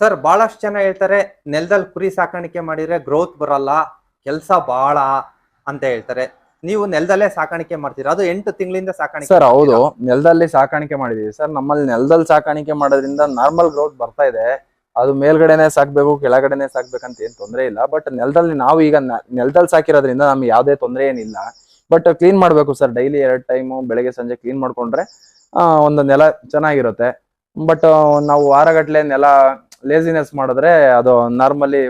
Sir ಬಹಳಷ್ಟು ಜನ ಹೇಳ್ತಾರೆ ನೆಲದಲ್ಲಿ ಕುರಿ ಸಾಕಾಣಿಕೆ ಮಾಡಿದ್ರೆ ಗ್ರೋತ್ ಬರಲ್ಲ ಕೆಲಸ ಬಹಳ ಅಂತ ಹೇಳ್ತಾರೆ. ನೀವು ನೆಲದಲ್ಲೇ ಸಾಕಾಣಿಕೆ ಮಾಡ್ತೀರಾ? ಅದು ಎಂಟು ತಿಂಗಳಿಂದ ಸಾಕಾಣಿಕೆ ಸರ್ ಹೌದು. ನೆಲದಲ್ಲಿ ಸಾಕಾಣಿಕೆ ಮಾಡಿದೀವಿ. ಸರ್ ನಮ್ಮಲ್ಲಿ ನೆಲದಲ್ಲಿ ಸಾಕಾಣಿಕೆ ಮಾಡೋದ್ರಿಂದ ನಾರ್ಮಲ್ ಗ್ರೋತ್ ಬರ್ತಾ ಇದೆ. ಅದು ಮೇಲ್ಗಡೆನೆ ಸಾಕ್ಬೇಕು ಕೆಳಗಡೆನೆ ಸಾಕ್ಬೇಕಂತ ಏನ್ ತೊಂದರೆ ಇಲ್ಲ. ಬಟ್ ನೆಲದಲ್ಲಿ ನಾವು ಈಗ ನೆಲದಲ್ಲಿ ಸಾಕಿರೋದ್ರಿಂದ ನಮ್ಗೆ ಯಾವುದೇ ತೊಂದರೆ ಏನಿಲ್ಲ. ಬಟ್ ಕ್ಲೀನ್ ಮಾಡ್ಬೇಕು ಸರ್. ಡೈಲಿ ಎರಡು ಟೈಮು ಬೆಳಗ್ಗೆ ಸಂಜೆ ಕ್ಲೀನ್ ಮಾಡ್ಕೊಂಡ್ರೆ ಒಂದು ನೆಲ ಚೆನ್ನಾಗಿರುತ್ತೆ. ಬಟ್ ನಾವು ವಾರಗಟ್ಲೆ ನೆಲ ಲೇಸಿನೆಸ್ ಮಾಡಿದ್ರೆ ಅದು ನಾರ್ಮಲಿ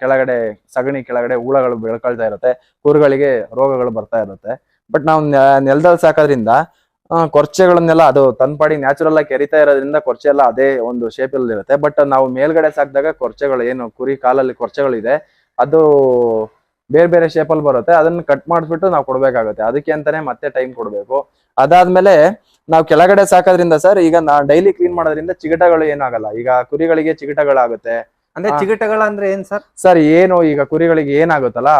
ಕೆಳಗಡೆ, ಸಗಣಿ ಕೆಳಗಡೆ ಹುಳಗಳು ಬೆಳ್ಕೊಳ್ತಾ ಇರುತ್ತೆ, ಕುರುಗಳಿಗೆ ರೋಗಗಳು ಬರ್ತಾ ಇರುತ್ತೆ. ಬಟ್ ನಾವು ನೆಲದಲ್ಲಿ ಸಾಕೋದ್ರಿಂದ ಕೊರ್ಚೆಗಳನ್ನೆಲ್ಲ ಅದು ತನ್ನ ಪಾಡಿ ನ್ಯಾಚುರಲ್ ಆಗಿ ಕೆರಿತಾ ಇರೋದ್ರಿಂದ ಕೊರ್ಚೆ ಎಲ್ಲ ಅದೇ ಒಂದು ಶೇಪ್ ಇರುತ್ತೆ. ಬಟ್ ನಾವು ಮೇಲ್ಗಡೆ ಸಾಕಿದಾಗ ಕೊರ್ಚೆಗಳು ಏನು ಕುರಿ ಕಾಲಲ್ಲಿ ಕೊರ್ಚೆಗಳಿದೆ, ಅದು ಬೇರೆ ಬೇರೆ ಶೇಪಲ್ಲಿ ಬರುತ್ತೆ ಅದನ್ನ ಕಟ್ ಮಾಡಿಸ್ಬಿಟ್ಟು ನಾವು ಕೊಡ್ಬೇಕಾಗುತ್ತೆ. ಅದಕ್ಕೆ ಅಂತಾನೆ ಮತ್ತೆ ಟೈಮ್ ಕೊಡಬೇಕು. ಅದಾದ್ಮೇಲೆ ನಾವು ಕೆಳಗಡೆ ಸಾಕೋದ್ರಿಂದ ಸರ್ ಈಗ ನಾ ಡೈಲಿ ಕ್ಲೀನ್ ಮಾಡೋದ್ರಿಂದ ಚಿಗಟಗಳು ಏನಾಗಲ್ಲ. ಈಗ ಕುರಿಗಳಿಗೆ ಚಿಗಟಗಳಾಗುತ್ತೆ. ಅಂದ್ರೆ ಚಿಗಟಗಳು ಅಂದ್ರೆ ಏನ್ ಸರ್ ಸರ್ ಏನು ಈಗ ಕುರಿಗಳಿಗೆ ಏನಾಗುತ್ತಲ್ಲ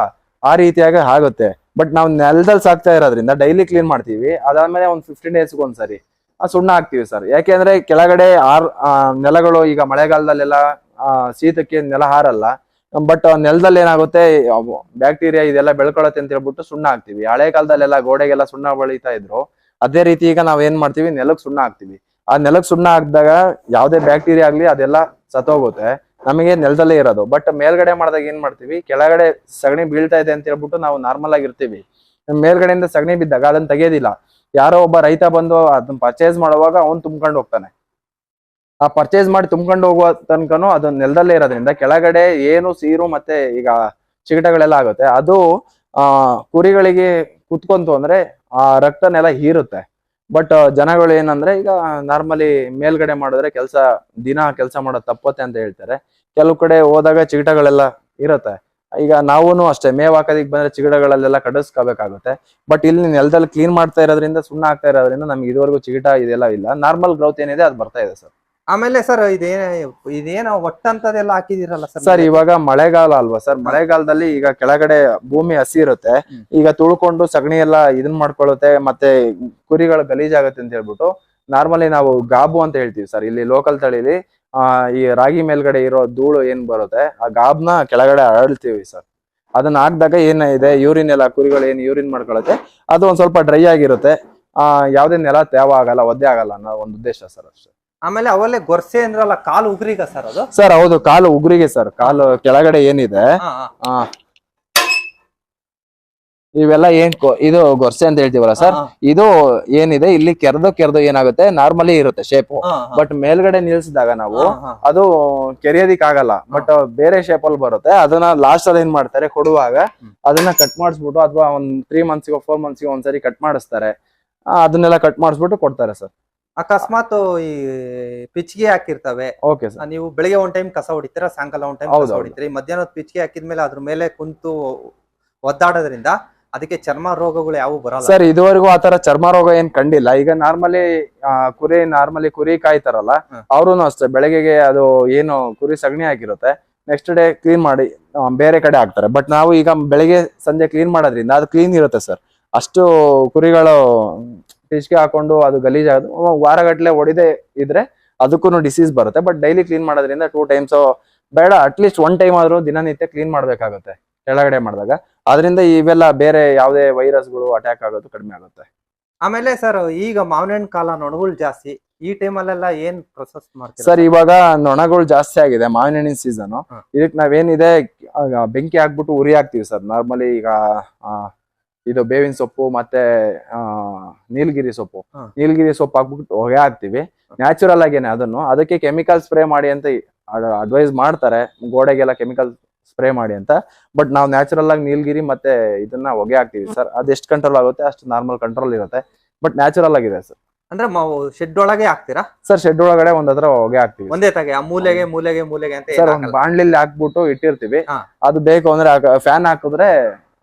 ಆ ರೀತಿಯಾಗಿ ಆಗುತ್ತೆ. ಬಟ್ ನಾವು ನೆಲದಲ್ಲಿ ಸಾಕ್ತಾ ಇರೋದ್ರಿಂದ ಡೈಲಿ ಕ್ಲೀನ್ ಮಾಡ್ತೀವಿ. ಅದಾದ್ಮೇಲೆ ಒಂದು ಫಿಫ್ಟೀನ್ ಡೇಸ್ಗೆ ಒಂದ್ಸರಿ ಸುಣ್ಣ ಹಾಕ್ತಿವಿ ಸರ್ ಯಾಕೆಂದ್ರೆ ಕೆಳಗಡೆ ಆರ್ ನೆಲಗಳು ಈಗ ಮಳೆಗಾಲದಲ್ಲೆಲ್ಲ ಆ, ಶೀತಕ್ಕೆ ನೆಲ ಹಾರಲ್ಲ. ಬಟ್ ನೆಲದಲ್ಲಿ ಏನಾಗುತ್ತೆ ಬ್ಯಾಕ್ಟೀರಿಯಾ ಇದೆಲ್ಲ ಬೆಳ್ಕೊಳತ್ತೆ ಅಂತ ಹೇಳ್ಬಿಟ್ಟು ಸುಣ್ಣ ಹಾಕ್ತಿವಿ. ಹಳೆ ಕಾಲದಲ್ಲೆಲ್ಲ ಗೋಡೆಗೆಲ್ಲ ಸುಣ್ಣ ಬಳಿತಾ ಇದ್ರು. ಅದೇ ರೀತಿ ಈಗ ನಾವ್ ಏನ್ ಮಾಡ್ತೀವಿ, ನೆಲಕ್ ಸುಣ್ಣ ಹಾಕ್ತಿವಿ. ಆ ನೆಲಕ್ ಸುಣ್ಣ ಹಾಕಿದಾಗ ಯಾವ್ದೇ ಬ್ಯಾಕ್ಟೀರಿಯಾ ಆಗ್ಲಿ ಅದೆಲ್ಲ ಸತ್ತೋಗುತ್ತೆ. ನಮಗೆ ನೆಲದಲ್ಲೇ ಇರೋದು. ಬಟ್ ಮೇಲ್ಗಡೆ ಮಾಡಿದಾಗ ಏನ್ ಮಾಡ್ತೀವಿ, ಕೆಳಗಡೆ ಸಗಣಿ ಬೀಳ್ತಾ ಇದೆ ಅಂತ ಹೇಳ್ಬಿಟ್ಟು ನಾವು ನಾರ್ಮಲ್ ಆಗಿ ಇರ್ತೀವಿ ಮೇಲ್ಗಡೆಯಿಂದ ಸಗಣಿ ಬಿದ್ದಾಗ ಅದನ್ನ ತೆಗೆಯೋದಿಲ್ಲ ಯಾರೋ ಒಬ್ಬ ರೈತ ಬಂದು ಅದನ್ನ ಪರ್ಚೇಸ್ ಮಾಡುವಾಗ ಅವ್ನು ತುಂಬ್ಕೊಂಡು ಹೋಗ್ತಾನೆ. ಆ ಪರ್ಚೇಸ್ ಮಾಡಿ ತುಂಬ್ಕೊಂಡು ಹೋಗುವ ತನಕನು ಅದು ನೆಲದಲ್ಲೇ ಇರೋದ್ರಿಂದ ಕೆಳಗಡೆ ಏನು ಸೀರು ಮತ್ತೆ ಈಗ ಚಿಗಟಗಳೆಲ್ಲ ಆಗುತ್ತೆ. ಅದು, ಆ, ಕುರಿಗಳಿಗೆ ಕುತ್ಕೊಂತು ಅಂದ್ರೆ ಆ ರಕ್ತನೆಲ್ಲ ಹೀರುತ್ತೆ. ಬಟ್ ಜನಗಳು ಏನಂದ್ರೆ ಈಗ ನಾರ್ಮಲಿ ಮೇಲ್ಗಡೆ ಮಾಡಿದ್ರೆ ಕೆಲಸ, ದಿನ ಕೆಲಸ ಮಾಡೋದು ತಪ್ಪತ್ತೆ ಅಂತ ಹೇಳ್ತಾರೆ. ಕೆಲವು ಕಡೆ ಹೋದಾಗ ಚಿಗಟಗಳೆಲ್ಲ ಇರುತ್ತೆ. ಈಗ ನಾವೂನು ಅಷ್ಟೇ, ಮೇವ್ ಹಾಕೋದಿಕ್ ಬಂದ್ರೆ ಚಿಗಟಗಳಲ್ಲೆಲ್ಲ ಕಡಿಸ್ಕೋಬೇಕಾಗುತ್ತೆ. ಬಟ್ ಇಲ್ಲಿ ನೆಲದಲ್ಲಿ ಕ್ಲೀನ್ ಮಾಡ್ತಾ ಇರೋದ್ರಿಂದ, ಸುಣ್ಣ ಆಗ್ತಾ ಇರೋದ್ರಿಂದ ನಮ್ಗೆ ಇದುವರೆಗೂ ಚಿಗಟ ಇದೆಲ್ಲ ಇಲ್ಲ. ನಾರ್ಮಲ್ ಗ್ರೌತ್ ಏನಿದೆ, ಅದು ಬರ್ತಾ ಇದೆ ಸರ್. ಆಮೇಲೆ ಸರ್ ಇದೇ ಇದೇನ ಒಟ್ಟಂತದೆಲ್ಲ ಹಾಕಿದಿರಲ್ಲ ಸರ್ ಸರ್ ಇವಾಗ ಮಳೆಗಾಲ ಅಲ್ವಾ ಸರ್? ಮಳೆಗಾಲದಲ್ಲಿ ಈಗ ಕೆಳಗಡೆ ಭೂಮಿ ಹಸಿ ಇರುತ್ತೆ. ಈಗ ತುಳ್ಕೊಂಡು ಸಗಣಿ ಎಲ್ಲ ಇದನ್ ಮಾಡ್ಕೊಳ್ಳುತ್ತೆ ಮತ್ತೆ ಕುರಿಗಳು ಗಲೀಜಾಗತ್ತೆ ಅಂತ ಹೇಳ್ಬಿಟ್ಟು ನಾರ್ಮಲಿ ನಾವು ಗಾಬು ಅಂತ ಹೇಳ್ತೀವಿ ಸರ್. ಇಲ್ಲಿ ಲೋಕಲ್ ತಳಿಲಿ ಆ ಈ ರಾಗಿ ಮೇಲ್ಗಡೆ ಇರೋ ಧೂಳು ಏನ್ ಬರುತ್ತೆ ಆ ಗಾಬ್ನ ಕೆಳಗಡೆ ಅರಳ್ತೀವಿ ಸರ್. ಅದನ್ನ ಹಾಕ್ದಾಗ ಏನಿದೆ ಯೂರಿನ್ ಎಲ್ಲ ಕುರಿಗಳು ಏನ್ ಯೂರಿನ್ ಮಾಡ್ಕೊಳತ್ತೆ ಅದು ಒಂದ್ ಸ್ವಲ್ಪ ಡ್ರೈ ಆಗಿರುತ್ತೆ. ಆ ಯಾವ್ದೇ ನೆಲ ತೇವ ಆಗಲ್ಲ ಒದ್ದೆ ಆಗಲ್ಲ ಅನ್ನೋ ಒಂದು ಉದ್ದೇಶ ಸರ್ ಅಷ್ಟೇ. ಆಮೇಲೆ ಅವಲ್ಲೇ ಗೊರ್ಸೆ ಅಂದ್ರಲ್ಲ ಕಾಲು ಉಗ್ರಿಗ ಸರ್ ಅದು? ಸರ್ ಹೌದು ಕಾಲು ಉಗುರಿಗೆ ಸರ್ ಕಾಲು ಕೆಳಗಡೆ ಏನಿದೆ ಹಾ, ಹಾ. ಆ. ಇವೆಲ್ಲ ಏನ್ ಕೊ- ಇದು ಗೊರ್ಸೆ ಅಂತ ಹೇಳ್ತೀವಲ್ಲ ಸರ್ ಹಾ, ಇದು ಏನಿದೆ ಇಲ್ಲಿ ಕೆರೆದು ಕೆರೆದು ಏನಾಗುತ್ತೆ ನಾರ್ಮಲಿ ಇರುತ್ತೆ ಶೇಪ್ ಹಾ, ಹಾ. ಬಟ್ ಮೇಲ್ಗಡೆ ನಿಲ್ಸಿದಾಗ ನಾವು ಹಾ, ಹಾ. ಅದು ಕೆರೆಯೋದಿಕ್ ಆಗಲ್ಲ ಬಟ್ ಬೇರೆ ಶೇಪ್ ಅಲ್ಲಿ ಬರುತ್ತೆ ಅದನ್ನ ಲಾಸ್ಟ್ ಅಲ್ಲಿ ಏನ್ ಮಾಡ್ತಾರೆ ಕೊಡುವಾಗ ಅದನ್ನ ಕಟ್ ಮಾಡಿಸ್ಬಿಟ್ಟು ಅಥವಾ ಒಂದ್ ತ್ರೀ ಮಂತ್ಸ್ಗೆ ಫೋರ್ ಮಂತ್ಸ್ಗೆ ಒಂದ್ಸರಿ ಕಟ್ ಮಾಡಿಸ್ತಾರೆ ಆ, ಅದನ್ನೆಲ್ಲ ಕಟ್ ಮಾಡಿಸ್ಬಿಟ್ಟು ಕೊಡ್ತಾರೆ ಸರ್. ಅಕಸ್ಮಾತ್ ಈ ಪಿಚ್ಗೆ ಹಾಕಿರ್ತವೆ. ಓಕೆ ಸರ್ ನೀವು ಬೆಳಿಗ್ಗೆ ಒಂದ್ ಟೈಮ್ ಕಸ ಹೊಡಿತೀರಾ ಸಾಯಂಕಾಲ ಒಂದ್ ಟೈಮ್ ಕಸ ಹೌದು. ಹೊಡಿತೀರಿ ಮಧ್ಯಾಹ್ನದ ಪಿಚ್ಗೆ ಹಾಕಿದ್ಮೇಲೆ ಅದ್ರ ಮೇಲೆ ಕುಂತು ಒದ್ದಾಡೋದ್ರಿಂದ ಅದಕ್ಕೆ ಚರ್ಮ ರೋಗಗಳು ಯಾವ ಬರಲ್ಲ. ಸರ್ ಇದುವರೆಗೂ ಆತರ ಚರ್ಮ ರೋಗ ಏನ್ ಕಂಡಿಲ್ಲ. ಈಗ ನಾರ್ಮಲಿ ಕುರಿ ನಾರ್ಮಲಿ ಕುರಿ ಕಾಯ್ತಾರಲ್ಲ ಹ್ಮ್. ಅವ್ರು ಅಷ್ಟೇ ಬೆಳಗ್ಗೆಗೆ ಅದು ಏನು ಕುರಿ ಸಗಣಿ ಹಾಕಿರುತ್ತೆ ನೆಕ್ಸ್ಟ್ ಡೇ ಕ್ಲೀನ್ ಮಾಡಿ ಆ, ಬೇರೆ ಕಡೆ ಹಾಕ್ತಾರೆ. ಬಟ್ ನಾವು ಈಗ ಬೆಳಗ್ಗೆ ಸಂಜೆ ಕ್ಲೀನ್ ಮಾಡೋದ್ರಿಂದ ಅದು ಕ್ಲೀನ್ ಇರುತ್ತೆ ಸರ್ ಅಷ್ಟು ಕುರಿಗಳು ಪಿಚ್ಕೆ ಹಾಕೊಂಡು ಅದು ಗಲೀಜಾಗೋದು ವಾರಗಟ್ಟಲೆ ಹೊಡಿದೆ ಇದ್ರೆ ಅದಕ್ಕೂ ಡಿಸೀಸ್ ಬರುತ್ತೆ. ಬಟ್ ಡೈಲಿ ಕ್ಲೀನ್ ಮಾಡೋದ್ರಿಂದ ಟೂ ಟೈಮ್ಸ್ ಬೇಡ ಅಟ್ಲೀಸ್ಟ್ ಒನ್ ಟೈಮ್ ಆದ್ರೂ ದಿನನಿತ್ಯ ಕ್ಲೀನ್ ಮಾಡ್ಬೇಕಾಗುತ್ತೆ ಕೆಳಗಡೆ ಮಾಡಿದಾಗ. ಅದರಿಂದ ಇವೆಲ್ಲ ಬೇರೆ ಯಾವುದೇ ವೈರಸ್ಗಳು ಅಟ್ಯಾಕ್ ಆಗೋದು ಕಡಿಮೆ ಆಗುತ್ತೆ. ಆಮೇಲೆ ಸರ್ ಈಗ ಮಾವಿನ ಹಣ್ಣು ಕಾಲ ನೊಣಗಳು ಜಾಸ್ತಿ. ಈ ಟೈಮಲ್ಲೆಲ್ಲ ಏನ್ ಪ್ರೊಸೆಸ್ ಮಾಡ್ತೀವಿ ಸರ್ ಇವಾಗ ನೊಣಗಳು ಜಾಸ್ತಿ ಆಗಿದೆ ಮಾವಿನ ಹಣ್ಣಿನ ಸೀಸನ್ ಇದಕ್ಕೆ ಇದಕ್ ನಾವೇನಿದೆ ಬೆಂಕಿ ಹಾಕ್ಬಿಟ್ಟು ಉರಿ ಹಾಕ್ತಿವಿ ಸರ್ ನಾರ್ಮಲಿ ಈಗ ಇದು ಬೇವಿನ ಸೊಪ್ಪು ಮತ್ತೆ ಆ, ನೀಲಗಿರಿ ಸೊಪ್ಪು. ನೀಲಗಿರಿ ಸೊಪ್ಪು ಹಾಕ್ಬಿಟ್ಟು ಹೊಗೆ ಹಾಕ್ತಿವಿ. ನ್ಯಾಚುರಲ್ ಆಗೇನೆ ಅದನ್ನು. ಅದಕ್ಕೆ ಕೆಮಿಕಲ್ ಸ್ಪ್ರೇ ಮಾಡಿ ಅಂತ ಅಡ್ವೈಸ್ ಮಾಡ್ತಾರೆ. ಗೋಡೆಗೆಲ್ಲ ಕೆಮಿಕಲ್ ಸ್ಪ್ರೇ ಮಾಡಿ ಅಂತ. ಬಟ್ ನಾವು ನ್ಯಾಚುರಲ್ ಆಗಿ ನೀಲಗಿರಿ ಮತ್ತೆ ಇದನ್ನ ಹೊಗೆ ಹಾಕ್ತಿವಿ ಸರ್. ಅದು ಎಷ್ಟು ಕಂಟ್ರೋಲ್ ಆಗುತ್ತೆ ಅಷ್ಟು ನಾರ್ಮಲ್ ಕಂಟ್ರೋಲ್ ಇರುತ್ತೆ. ಬಟ್ ನ್ಯಾಚುರಲ್ ಆಗಿದೆ ಸರ್. ಅಂದ್ರೆ ಶೆಡ್ ಒಳಗೆ ಹಾಕ್ತೀರಾ? ಸರ್ ಶೆಡ್ ಒಳಗಡೆ ಒಂದ್ ಹತ್ರ ಹೊಗೆ ಹಾಕ್ತಿವಿ ಒಂದೇ ತಗೆ ಆ ಮೂಲೆಗೆ ಮೂಲೆಗೆ ಮೂಲೆಗೆ ಅಂತ ಸರ್ ಒಂದು ಹಾಕಲ್ಲ. ಬಾಣ್ಲಿಲಿ ಹಾಕ್ಬಿಟ್ಟು ಇಟ್ಟಿರ್ತೀವಿ. ಅದು ಬೇಕು ಅಂದ್ರೆ ಫ್ಯಾನ್ ಹಾಕಿದ್ರೆ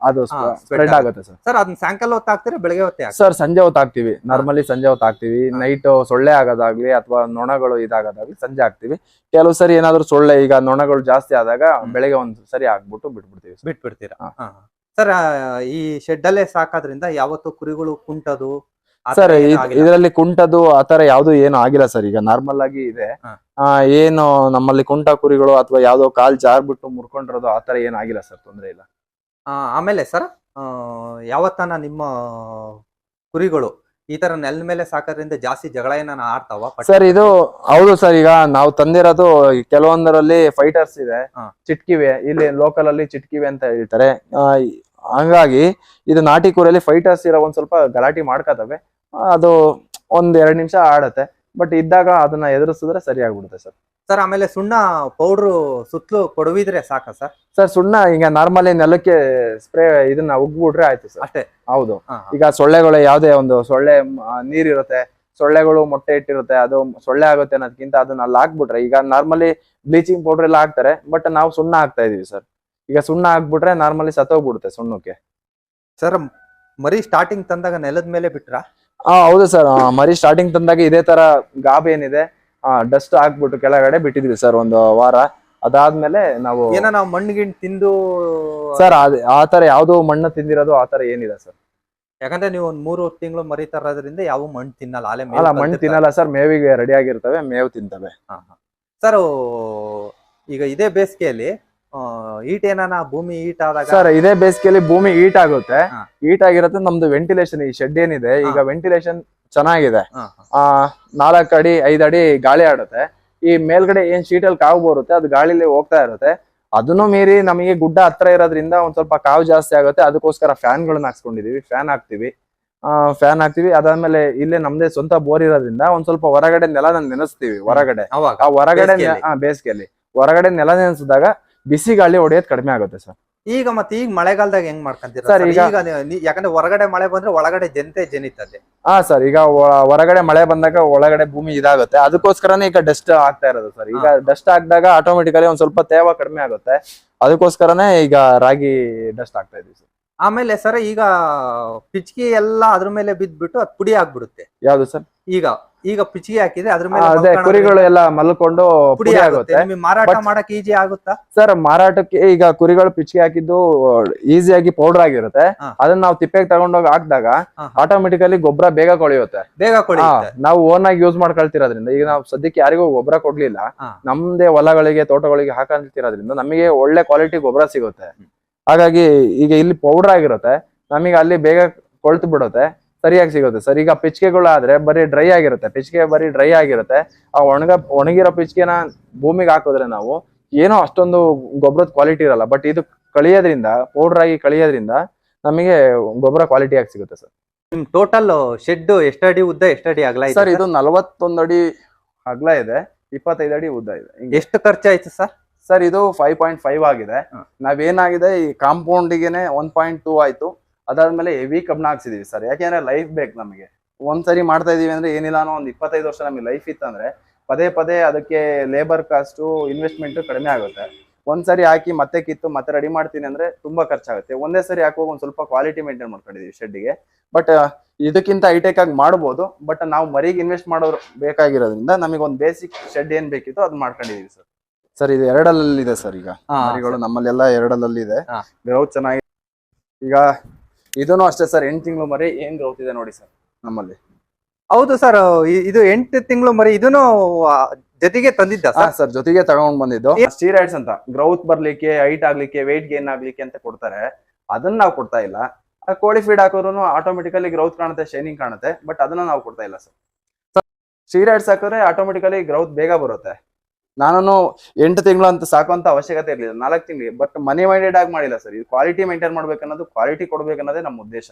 ಅದು ಸ್ಪ್ರೆಡ್ ಆಗುತ್ತೆ ಸರ್ ಸರ್. ಅದನ್ನ ಸಾಯಂಕಾಲ ಹೊತ್ತು ಹಾಕ್ತೀರಾ ಬೆಳಗ್ಗೆ ಹೊತ್ತೆ ಸರ್ ಸಂಜೆ ಹೊತ್ತು ಹಾಕ್ತಿವಿ. ನಾರ್ಮಲಿ ಸಂಜೆ ಹೊತ್ತು ಹಾಕ್ತಿವಿ. ನೈಟ್ ಸೊಳ್ಳೆ ಆಗೋದಾಗ್ಲಿ ಅಥವಾ ನೊಣಗಳು ಇದಾಗೋದಾಗ್ಲಿ ಸಂಜೆ ಹಾಕ್ತಿವಿ. ಕೆಲವು ಸರಿ ಏನಾದ್ರು ಸೊಳ್ಳೆ ಈಗ ನೊಣಗಳು ಜಾಸ್ತಿ ಆದಾಗ. ಬೆಳಗ್ಗೆ ಒಂದ್ ಸರಿ ಹಾಕ್ಬಿಟ್ಟು ಬಿಟ್ಬಿಡ್ತೀವಿ. ಬಿಟ್ಬಿಡ್ತೀರಾ? ಸರ್ ಈ ಶೆಡ್ ಅಲ್ಲೇ ಸಾಕೋದ್ರಿಂದ ಯಾವತ್ತು ಕುರಿಗಳು ಕುಂಟದು ಸರ್ ಇದರಲ್ಲಿ ಕುಂಟದು ಆತರ ಯಾವ್ದು ಏನು ಆಗಿಲ್ಲ ಸರ್ ಈಗ ನಾರ್ಮಲ್ ಆಗಿ ಇದೆ. ಏನು ನಮ್ಮಲ್ಲಿ ಕುಂಟ ಕುರಿಗಳು ಅಥವಾ ಯಾವ್ದೋ ಕಾಲ್ ಜಾರ್ಬಿಟ್ಟು ಮುರ್ಕೊಂಡಿರೋದು ಆತರ ಏನಾಗಿಲ್ಲ ಆಗಿಲ್ಲ ಸರ್ ತೊಂದ್ರೆ ಇಲ್ಲ. ಆಮೇಲೆ ಸರ್ ಯಾವತ್ತಾನ ನಿಮ್ಮ ಕುರಿಗಳು ಈ ತರ ನೆಲ ಮೇಲೆ ಸಾಕೋದ್ರಿಂದ ಜಾಸ್ತಿ ಜಗಳ ಏನಾನ ಆಡ್ತಾವ? ಸರ್ ಇದು ಹೌದು ಸರ್ ಈಗ ನಾವು ತಂದಿರೋದು ಕೆಲವೊಂದರಲ್ಲಿ ಫೈಟರ್ಸ್ ಇದೆ. ಚಿಟ್ಕಿವೆ ಇಲ್ಲಿ ಲೋಕಲ್ ಅಲ್ಲಿ ಚಿಟ್ಕಿವೆ ಅಂತ ಹೇಳ್ತಾರೆ. ಹಂಗಾಗಿ ಇದು ನಾಟಿ ಕುರಿಯಲ್ಲಿ ಫೈಟರ್ಸ್ ಇರೋ ಒಂದ್ ಸ್ವಲ್ಪ ಗಲಾಟಿ ಮಾಡ್ಕೋತವೆ. ಅದು ಒಂದ್ ಎರಡ್ ನಿಮಿಷ ಆಡತ್ತೆ. ಬಟ್ ಇದ್ದಾಗ ಅದನ್ನ ಎದುರಿಸಿದ್ರೆ ಸರಿಯಾಗ್ಬಿಡುತ್ತೆ ಸರ್. ಸರ್ ಆಮೇಲೆ ಸುಣ್ಣ ಪೌಡ್ರು ಸುತ್ತಲೂ ಕೊಡವಿದ್ರೆ ಸಾಕ ಸರ್? ಸರ್ ಸುಣ್ಣ ಈಗ ನಾರ್ಮಲಿ ನೆಲಕ್ಕೆ ಸ್ಪ್ರೇ ಇದನ್ನ ಉಗ್ಬಿಟ್ರೆ ಆಯ್ತು ಸರ್. ಅಷ್ಟೇ? ಹೌದು. ಈಗ ಸೊಳ್ಳೆಗಳು ಯಾವ್ದೇ ಒಂದು ಸೊಳ್ಳೆ ನೀರಿರುತ್ತೆ ಸೊಳ್ಳೆಗಳು ಮೊಟ್ಟೆ ಇಟ್ಟಿರುತ್ತೆ ಅದು ಸೊಳ್ಳೆ ಆಗುತ್ತೆ ಅನ್ನೋದಕ್ಕಿಂತ ಅದನ್ನ ಅಲ್ಲಿ ಹಾಕ್ಬಿಟ್ರೆ ಈಗ ನಾರ್ಮಲಿ ಬ್ಲೀಚಿಂಗ್ ಪೌಡರ್ ಎಲ್ಲ ಹಾಕ್ತಾರೆ ಬಟ್ ನಾವು ಸುಣ್ಣ ಹಾಕ್ತಾ ಇದೀವಿ ಸರ್. ಈಗ ಸುಣ್ಣ ಹಾಕ್ಬಿಟ್ರೆ ನಾರ್ಮಲಿ ಸತ್ತೋಗ್ಬಿಡುತ್ತೆ ಸುಣ್ಣಕ್ಕೆ. ಸರ್ ಮರಿ ಸ್ಟಾರ್ಟಿಂಗ್ ತಂದಾಗ ನೆಲದ ಮೇಲೆ ಬಿಟ್ರಾ? ಆ ಹೌದು ಸರ್. ಮರಿ ಸ್ಟಾರ್ಟಿಂಗ್ ತಂದಾಗ ಇದೇ ತರ ಗಾಬ್ ಏನಿದೆ ಡಸ್ಟ್ ಹಾಕ್ಬಿಟ್ಟು ಕೆಳಗಡೆ ಬಿಟ್ಟಿದ್ವಿ ಸರ್ ಒಂದು ವಾರ. ಅದಾದ್ಮೇಲೆ ನಾವು ಏನೋ ನಾವು ಮಣ್ಣು ಗಿಣ್ಣು ತಿಂದು ಸರ್ ಆ ತರ ಯಾವ್ದು ಮಣ್ಣು ತಿಂದಿರೋದು ಆ ತರ ಏನಿಲ್ಲ ಸರ್ ಯಾಕಂದ್ರೆ ನೀವು ಒಂದ್ ಮೂರು ತಿಂಗಳು ಮರಿ ತರೋದ್ರಿಂದ ಯಾವ ಮಣ್ಣು ತಿನ್ನಲ್ಲ ಅಲೆ ಅಲ್ಲ ಮಣ್ಣು ತಿನ್ನಲ್ಲ ಸರ್ ಮೇವಿಗೆ ರೆಡಿ ಆಗಿರ್ತವೆ ಮೇವು ತಿಂತವೆ. ಸರ್ ಈಗ ಇದೇ ಬೇಸಿಗೆಯಲ್ಲಿ ಈಟ್ ಏನಾನ ಭೂಮಿ ಈಟ್ ಆದಾಗ? ಸರ್ ಇದೇ ಬೇಸಿಗೆಯಲ್ಲಿ ಭೂಮಿ ಹೀಟ್ ಆಗುತ್ತೆ. ಈಟ್ ಹೀಟ್ ಆಗಿರುತ್ತೆ ನಮ್ದು ವೆಂಟಿಲೇಷನ್ ಈ ಶೆಡ್ ಏನಿದೆ ಈಗ ವೆಂಟಿಲೇಷನ್ ಚೆನ್ನಾಗಿದೆ. ಆ ನಾಲ್ಕು ಅಡಿ ಐದ್ ಅಡಿ ಗಾಳಿ ಆಡುತ್ತೆ. ಈ ಮೇಲ್ಗಡೆ ಏನ್ ಶೀಟ್ ಅಲ್ಲಿ ಕಾವು ಬರುತ್ತೆ ಅದು ಗಾಳಿಲಿ ಹೋಗ್ತಾ ಇರುತ್ತೆ. ಅದನ್ನು ಮೀರಿ ನಮಗೆ ಗುಡ್ಡ ಹತ್ರ ಇರೋದ್ರಿಂದ ಒಂದ್ ಸ್ವಲ್ಪ ಕಾವು ಜಾಸ್ತಿ ಆಗುತ್ತೆ. ಅದಕ್ಕೋಸ್ಕರ ಫ್ಯಾನ್ ಗಳನ್ನ ಹಾಕ್ಸ್ಕೊಂಡಿದೀವಿ. ಫ್ಯಾನ್ ಹಾಕ್ತಿವಿ. ಫ್ಯಾನ್ ಹಾಕ್ತಿವಿ. ಅದಾದ್ಮೇಲೆ ಇಲ್ಲೇ ನಮ್ದೇ ಸ್ವಂತ ಬೋರ್ ಇರೋದ್ರಿಂದ ಒಂದ್ ಸ್ವಲ್ಪ ಹೊರಗಡೆ ನೆಲನ ನೆನೆಸ್ತೀವಿ ಹೊರಗಡೆ. ಆ ಹೊರಗಡೆ? ಆ ಬೇಸಿಗೆಯಲ್ಲಿ. ಹೊರಗಡೆ ನೆಲ ನೆನೆಸಿದಾಗ ಬಿಸಿ ಗಾಳಿ ಹೊಡೆಯೋದ್ ಕಡಿಮೆ ಆಗುತ್ತೆ ಸರ್. ಈಗ ಮತ್ತೆ ಈಗ ಮಳೆಗಾಲದಾಗ ಹೆಂಗ್ ಮಾಡ್ಕೊಂತೀರ? ಸರ್, ಈಗ- ಯಾಕಂದ್ರೆ ಹೊರಗಡೆ ಮಳೆ ಬಂದ್ರೆ ಒಳಗಡೆ ಜನತೆ ಜನಿತದೆ ಹಾ ಸರ್ ಈಗ ಹೊರಗಡೆ ಮಳೆ ಬಂದಾಗ ಒಳಗಡೆ ಭೂಮಿ ಇದಾಗುತ್ತೆ. ಅದಕ್ಕೋಸ್ಕರನೇ ಈಗ ಡಸ್ಟ್ ಆಗ್ತಾ ಇರೋದು ಸರ್. ಈಗ ಡಸ್ಟ್ ಹಾಕಿದಾಗ ಆಟೋಮೆಟಿಕಲಿ ಒಂದ್ ಸ್ವಲ್ಪ ತೇವ ಕಡಿಮೆ ಆಗುತ್ತೆ. ಅದಕ್ಕೋಸ್ಕರನೇ ಈಗ ರಾಗಿ ಡಸ್ಟ್ ಆಗ್ತಾ ಇದೀವಿ ಸರ್. ಆಮೇಲೆ ಸರ್ ಈಗ ಪಿಚ್ಕಿ ಎಲ್ಲ ಅದ್ರ ಮೇಲೆ ಬಿದ್ದ್ಬಿಟ್ಟು ಅದು ಪುಡಿ ಆಗ್ಬಿಡುತ್ತೆ. ಯಾವ್ದು ಸರ್? ಈಗ ಈಗ ಪಿಚಿಗೆ ಹಾಕಿದ್ರೆ ಅದ್ರ ಮೇಲೆ ಅದೇ ಕುರಿಗಳು ಎಲ್ಲ ಮಲ್ಕೊಂಡು ಪುಡಿ ಆಗುತ್ತೆ. ನಿಮಗೆ ಮಾರಾಟ ಮಾಡಕ್ ಈಜಿ ಆಗುತ್ತಾ? ಸರ್ ಮಾರಾಟಕ್ಕೆ ಈಗ ಕುರಿಗಳು ಪಿಚ್ಗೆ ಹಾಕಿದ್ದು ಈಸಿಯಾಗಿ ಪೌಡರ್ ಆಗಿರುತ್ತೆ. ಅದನ್ನ ನಾವು ತಿಪ್ಪೆಗೆ ತಗೊಂಡೋಗಿ ಹಾಕಿದಾಗ. ಆಟೋಮೆಟಿಕಲಿ ಗೊಬ್ಬರ ಬೇಗ ಕೊಳೆಯುತ್ತೆ. ಬೇಗ ನಾವು ಓನ್ ಆಗಿ ಯೂಸ್ ಮಾಡ್ಕೊಳ್ತಿರೋದ್ರಿಂದ ಈಗ ನಾವು ಸದ್ಯಕ್ಕೆ ಯಾರಿಗೂ ಗೊಬ್ಬರ ಕೊಡ್ಲಿಲ್ಲ. ನಮ್ದೇ ಹೊಲಗಳಿಗೆ ತೋಟಗಳಿಗೆ ಹಾಕಂತಿರೋದ್ರಿಂದ ನಮಗೆ ಒಳ್ಳೆ ಕ್ವಾಲಿಟಿ ಗೊಬ್ಬರ ಸಿಗುತ್ತೆ. ಹಾಗಾಗಿ ಈಗ ಇಲ್ಲಿ ಪೌಡರ್ ಆಗಿರುತ್ತೆ. ನಮಗೆ ಅಲ್ಲಿ ಬೇಗ ಕೊಳ್ತು ಬಿಡುತ್ತೆ. ಸರಿಯಾಗಿ ಸಿಗುತ್ತೆ. ಸರ್ ಈಗ ಪಿಚ್ಕೆಗಳು ಆದ್ರೆ ಬರೀ ಡ್ರೈ ಆಗಿರುತ್ತೆ. ಪಿಚ್ಕೆ ಬರೀ ಡ್ರೈ ಆಗಿರುತ್ತೆ. ಆ ಒಣಗ ಒಣಗಿರೋ ಪಿಚ್ಕೆನ ಭೂಮಿಗೆ ಹಾಕಿದ್ರೆ ನಾವು ಏನೋ ಅಷ್ಟೊಂದು ಗೊಬ್ಬರದ ಕ್ವಾಲಿಟಿ ಇರಲ್ಲ. ಬಟ್ ಇದು ಕಳಿಯೋದ್ರಿಂದ ಪೌಡರ್ ಆಗಿ ಕಳಿಯೋದ್ರಿಂದ ನಮಗೆ ಗೊಬ್ಬರ ಕ್ವಾಲಿಟಿ ಆಗಿ ಸಿಗುತ್ತೆ ಸರ್. ನಿಮ್ ಟೋಟಲ್ ಶೆಡ್ ಎಷ್ಟಡಿ ಉದ್ದ ಎಷ್ಟಡಿ ಅಗಲ ಇದೆ ಸರ್ ಇದು ನಲವತ್ತೊಂದು ಅಡಿ ಅಗಲ ಇದೆ. ಇಪ್ಪತ್ತೈದು ಅಡಿ ಉದ್ದ ಇದೆ. ಹಿಂಗೆ. ಎಷ್ಟು ಖರ್ಚಾಯ್ತು ಸರ್? ಸರ್ ಇದು ಫೈವ್ ಪಾಯಿಂಟ್ ಫೈವ್ ಆಗಿದೆ. ನಾವೇನಾಗಿದೆ ಈ ಕಾಂಪೌಂಡಿಗೆನೆ ಒನ್ ಪಾಯಿಂಟ್ ಟೂ ಆಯ್ತು. ಅದಾದ್ಮೇಲೆ ಹೆವಿ ಕಬ್ಣ ಹಾಕ್ಸಿದೀವಿ ಸರ್ ಯಾಕೆಂದ್ರೆ ಲೈಫ್ ಬೇಕು ನಮಗೆ. ಒಂದ್ಸರಿ ಮಾಡ್ತಾ ಇದೀವಿ ಅಂದ್ರೆ ಏನಿಲ್ಲ ಒಂದು ಒಂದ್ ಇಪ್ಪತ್ತೈದು ವರ್ಷ ನಮಗೆ ಲೈಫ್ ಇತ್ತಂದ್ರೆ ಪದೇ ಪದೇ ಅದಕ್ಕೆ ಲೇಬರ್ ಕಾಸ್ಟು ಇನ್ವೆಸ್ಟ್ಮೆಂಟ್ ಕಡಿಮೆ ಆಗುತ್ತೆ. ಒಂದ್ಸರಿ ಹಾಕಿ ಮತ್ತೆ ಕಿತ್ತು ಮತ್ತೆ ರೆಡಿ ಮಾಡ್ತೀನಿ ಅಂದ್ರೆ ತುಂಬಾ ಖರ್ಚಾಗುತ್ತೆ. ಒಂದೇ ಸರಿ ಹಾಕುವಾಗ ಒಂದ್ ಸ್ವಲ್ಪ ಕ್ವಾಲಿಟಿ ಮೇಂಟೈನ್ ಮಾಡ್ಕೊಂಡಿದೀವಿ ಶೆಡ್ಗೆ ಬಟ್ ಇದಕ್ಕಿಂತ ಹೈಟೆಕ್ ಆಗಿ ಮಾಡ್ಬೋದು. ಬಟ್ ನಾವು ಮರಿಗೆ ಇನ್ವೆಸ್ಟ್ ಮಾಡೋರು ಬೇಕಾಗಿರೋದ್ರಿಂದ ನಮಗೆ ಒಂದು ಬೇಸಿಕ್ ಶೆಡ್ ಏನ್ ಬೇಕಿತ್ತು ಅದು ಮಾಡ್ಕೊಂಡಿದೀವಿ ಸರ್ ಸರ್ ಇದು ಎರಡಲ್ಲಿ ಇದೆ ಸರ್ ಈಗ ಮರಿಗಳು ನಮ್ಮಲ್ಲೆಲ್ಲ ಎರಡಲ್ಲಿ ಇದೆ. ಗ್ರೌತ್ ಚೆನ್ನಾಗಿ ಈಗ ಇದನ್ನು ಅಷ್ಟೇ ಸರ್ ಎಂಟು ತಿಂಗಳು ಮರಿ ಏನ್ ಗ್ರೋತ್ ಇದೆ ನೋಡಿ ಸರ್ ನಮ್ಮಲ್ಲಿ. ಹೌದು ಸರ್ ಇದು ಎಂಟು ತಿಂಗಳು ಮರಿ ಇದನ್ನು ಜೊತೆಗೆ ತಂದಿದ್ದ ಸರ್? ಜೊತೆಗೆ ತಗೊಂಡ್ ಬಂದಿದ್ದು. ಸ್ಟೀರಾಯ್ಡ್ಸ್ ಅಂತ ಗ್ರೌತ್ ಬರ್ಲಿಕ್ಕೆ ಹೈಟ್ ಆಗ್ಲಿಕ್ಕೆ ವೆಯ್ಟ್ ಗೇನ್ ಆಗ್ಲಿಕ್ಕೆ ಅಂತ ಕೊಡ್ತಾರೆ. ಅದನ್ನ ನಾವು ಕೊಡ್ತಾ ಇಲ್ಲ. ಕೋಳಿ ಫೀಡ್ ಹಾಕೋರು ಆಟೋಮೆಟಿಕಲಿ ಗ್ರೌತ್ ಕಾಣುತ್ತೆ ಶೈನಿಂಗ್ ಕಾಣುತ್ತೆ ಬಟ್ ಅದನ್ನ ನಾವು ಕೊಡ್ತಾ ಇಲ್ಲ ಸರ್. ಸ್ಟೀರಾಯ್ಡ್ಸ್ ಹಾಕಿದ್ರೆ ಆಟೋಮೆಟಿಕಲಿ ಗ್ರೌತ್ ಬೇಗ ಬರುತ್ತೆ. ನಾನು ಎಂಟು ತಿಂಗಳು ಅಂತ ಸಾಕುವಂತ ಅವಶ್ಯಕತೆ ಇರಲಿಲ್ಲ, ನಾಲ್ಕು ತಿಂಗಳಿಗೆ. ಬಟ್ ಮನಿ ಮೈಂಡೆಡ್ ಆಗಿ ಮಾಡಿಲ್ಲ ಸರ್. ಇದು ಕ್ವಾಲಿಟಿ ಮೇಂಟೈನ್ ಮಾಡ್ಬೇಕನ್ನೋದು ಕ್ವಾಲಿಟಿ ಕೊಡ್ಬೇಕನ್ನೋದೇ ನಮ್ಮ ಉದ್ದೇಶ.